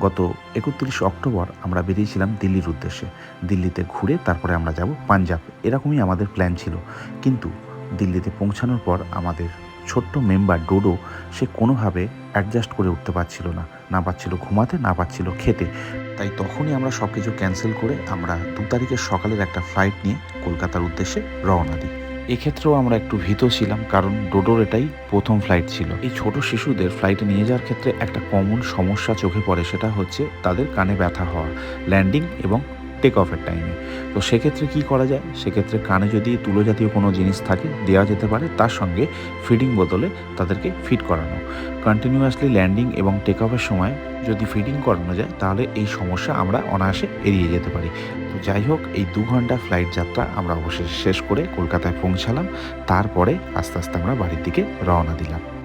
গত একত্রিশ অক্টোবর আমরা বেরিয়েছিলাম দিল্লির উদ্দেশ্যে। দিল্লিতে ঘুরে তারপরে আমরা যাব পাঞ্জাব। এরকমই আমাদের প্ল্যান ছিল। কিন্তু দিল্লিতে পৌঁছানোর পর আমাদের ছোট্ট মেম্বার ডোডো, সে কোনোভাবে অ্যাডজাস্ট করে উঠতে পারছিল না। না পাচ্ছিল ঘুমাতে, না পাচ্ছিল খেতে। তাই তখনই আমরা সব কিছু ক্যান্সেল করে আমরা দু তারিখের সকালের একটা ফ্লাইট নিয়ে কলকাতার উদ্দেশ্যে রওনা দিই। এক্ষেত্রেও আমরা একটু ভীত ছিলাম, কারণ ডোডোর এটাই প্রথম ফ্লাইট ছিল। এই ছোট শিশুদের ফ্লাইটে নিয়ে যাওয়ার ক্ষেত্রে একটা কমন সমস্যা চোখে পড়ে, সেটা হচ্ছে তাদের কানে ব্যথা হওয়া ল্যান্ডিং এবং টেক অফের টাইমে তো সেক্ষেত্রে কি করা যায়? সেক্ষেত্রে কানে যদি তুলো জাতীয় কোনো জিনিস থাকে, দেওয়া যেতে পারে, তার সঙ্গে ফিডিং বোতলে তাদেরকে ফিট করানো। কন্টিনিউয়াসলি ল্যান্ডিং এবং টেক অফের সময় যদি ফিডিং করানো যায়, তাহলে এই সমস্যা আমরা অনায়াসে এড়িয়ে যেতে পারি। যাই হোক, এই দু ঘণ্টা ফ্লাইট যাত্রা আমরা অবশেষে শেষ করে কলকাতায় পৌঁছালাম। তারপরে আস্তে আস্তে আমরা বাড়ির দিকে রওনা দিলাম।